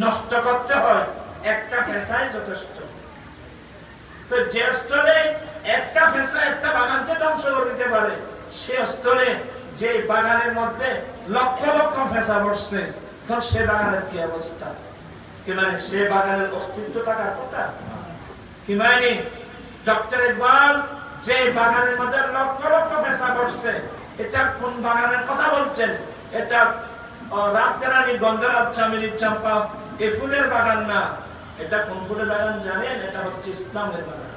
নষ্ট করতে হয়, একটা ফেসাই যথেষ্ট। তো যে স্থলে একটা ফেসা, একটা বাগানকে ধ্বংস করে দিতে পারে, সে স্থলে যে বাগানের মধ্যে লক্ষ লক্ষ ফেসা বসছে, তখন সে বাগানের কি অবস্থা? কি মানে সে বাগানের অস্তিত্ব থাকার কথা? মানে? ডক্টর ইকবাল, যে বাগানের মধ্যে লক্ষ লক্ষ ফেসা বসছে, এটা কোন বাগানের কথা বলছেন? এটা রাত কেরানি গন্ধরাজ চামিলি চাম্পা এই ফুলের বাগান না। এটা কোন ফুলের বাগান জানেন? এটা হচ্ছে ইসলামের বাগান।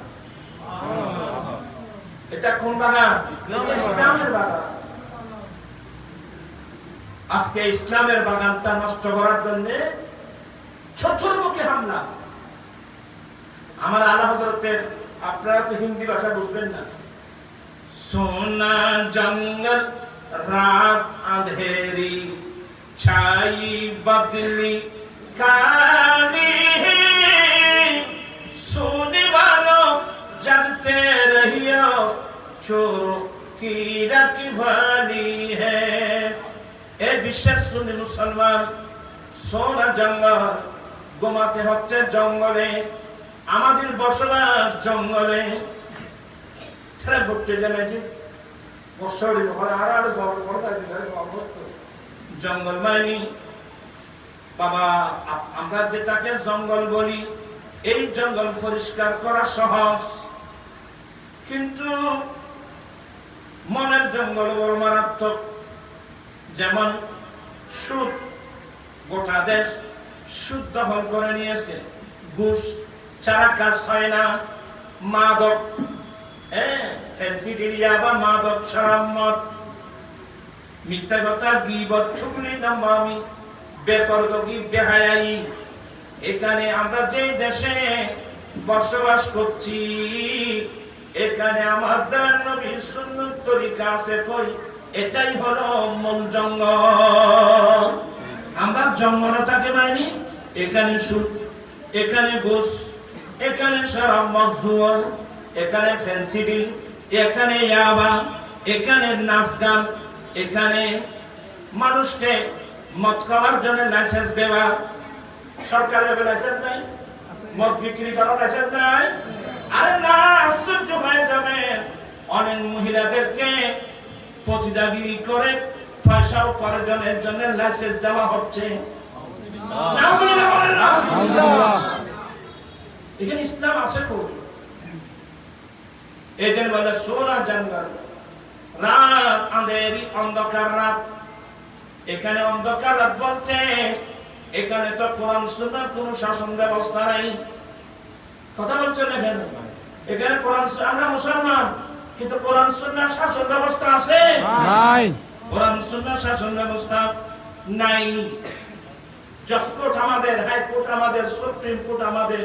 এটা কোন বাগান? ইসলামের বাগান। আজকে ইসলামের বাগানটা নষ্ট করার জন্য চতুর্মুখী হামলা। আমার আলা হজরতের আপনারা তো হিন্দি ভাষা বুঝবেন না। সোনা জঙ্গল রাত আধেরি ছাই বদলি। কানি সুনিবানো জানতে রহিও চোরো কি রাখি হে। বিশ্বের সুন্নি মুসলমান, সোনা জঙ্গল, গোমাতে হচ্ছে জঙ্গলে, আমাদের বসবাস জঙ্গলে। ছেড়ে জানে যে বছর আর আর জল জঙ্গল মানি বাবা আমরা যেটাকে জঙ্গল বলি, এই জঙ্গল পরিষ্কার করা সহজ। কিন্তু মনের জঙ্গল বড় মারাত্মক। যেমন সুদ, গোটা দেশ সুদ দখল করে নিয়েছে। ঘুষ ছাড়া কাজ হয় না। মাদক হ্যাঁ বা মাদক ছাড়া মদ। মিথ্যা কথা, গিবত চুগলি নামামি বেপরদগি বেহায়াই এখানে আমরা যে দেশে বসবাস করছি, এখানে আমার দান নবীর সুন্নত তরিকা আছে কই? এটাই হলো মূল জঙ্গল। আমরা জঙ্গলে থাকে মাইনি এখানে সুদ, এখানে ঘুষ এখানে সারা মজুয়ার এখানে ফ্যান্সি ডিল এখানে ইয়াবা, এখানে নাচ গান এখানে মানুষকে মদ খাওয়ার জন্য লাইসেন্স দেওয়া। সরকারের লাইসেন্স নাই? মদ বিক্রি করার লাইসেন্স নাই? আরে না, আশ্চর্য হয়ে যাবে। অনেক মহিলাদেরকে পতিদাগিরি করে পয়সা উপার্জনের জন্য লাইসেন্স দেওয়া হচ্ছে। এখানে ইসলাম আছে এই জন্য বলে, সোনা রাত আঁধেরি অন্ধকার রাত। এখানে অন্ধকার রাত বলতে এখানে তো কোরআন সুন্নাহর কোনো শাসন ব্যবস্থা নাই। কথা বলছেন এখানে এখানে কোরআন আমরা মুসলমান কিন্তু কোরআন সুন্নাহর শাসন ব্যবস্থা আছে? নাই। কোরআন সুন্নাহর শাসন ব্যবস্থা নাই। জসকোর্ট আমাদের হাইকোর্ট আমাদের সুপ্রিম কোর্ট আমাদের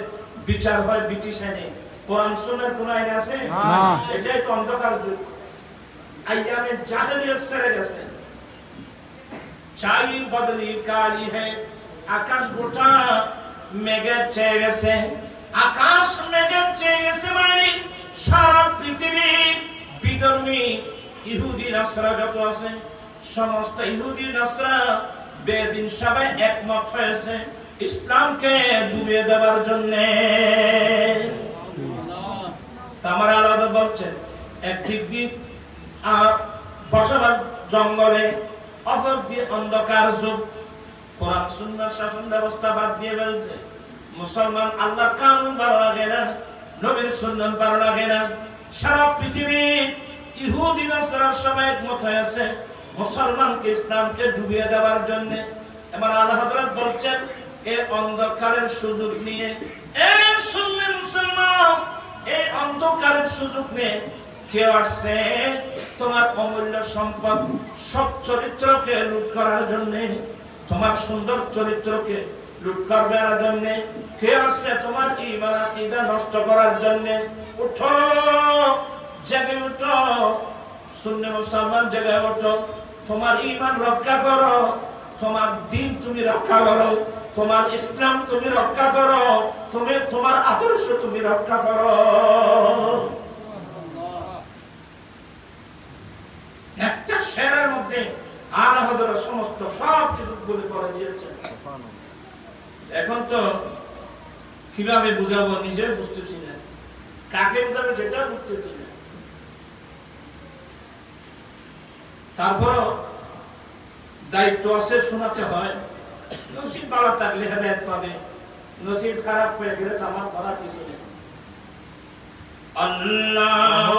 বিচার হয় ব্রিটিশ আইনে। কোরআন সুন্নাহর কোন আইন আছে? এটাই তো অন্ধকার যুগ। আইয়ামে জাহেলিয়ত সেরে গেছে। চাই বদলি কালি হে আকাশ গোটা মেঘে ছেয়ে গেছে আকাশ মেঘে ছেয়ে গেছে মানে সারা পৃথিবী বিধর্মী ইহুদি নাসরা যত আছে সমস্ত ইহুদি নাসরা বেদিন সবাই একমত হয়েছে ইসলামকে ডুবিয়ে দেওয়ার জন্যে আমার আলাদা বলছেন একদিক দিক আর বসবাস জঙ্গলে অপর দিয়ে অন্ধকার যুগ। কোরআন সুন্নাহর শাসন ব্যবস্থা বাদ দিয়ে ফেলছে। মুসলমান আল্লাহর কানুন ভালো লাগে না, নবীর সুন্নাত ভালো লাগে না। সারা পৃথিবী ইহুদি নাসারার সবাই একমত হয়েছে মুসলমানকে ইসলামকে ডুবিয়ে দেওয়ার জন্য। এবার আল্লাহ হযরত বলছেন এই অন্ধকারের সুযোগ নিয়ে, এ সুন্নি মুসলমান এই অন্ধকারের সুযোগ নিয়ে কেউ আসছে তোমার অমূল্য সম্পদ সব চরিত্রকে লুট করার জন্য, তোমার সুন্দর চরিত্রকে লুট করবার জন্য, কে আসছে তোমার ইমান আকিদা নষ্ট করার জন্য? উঠো, জেগে উঠো শূন্য মুসলমান জেগে উঠো, তোমার ইমান রক্ষা করো, তোমার দিন তুমি রক্ষা করো, তোমার ইসলাম তুমি রক্ষা করো, তুমি তোমার আদর্শ তুমি রক্ষা করো একটা শেরের সমস্ত সব কিছু বলে করে দিয়েছেন এখন তো কীভাবে বুঝাবো নিজেও বুঝতেছি না। কাকে বুঝাবে সেটাও বুঝতেছি না। দায়িত্ব আছে, শোনাতে হয়। নসিব ভালো থাকলে হেদায়ত পাবে। নসিব খারাপ হয়ে গেলে তো আমার করার কিছু নেই। আল্লাহ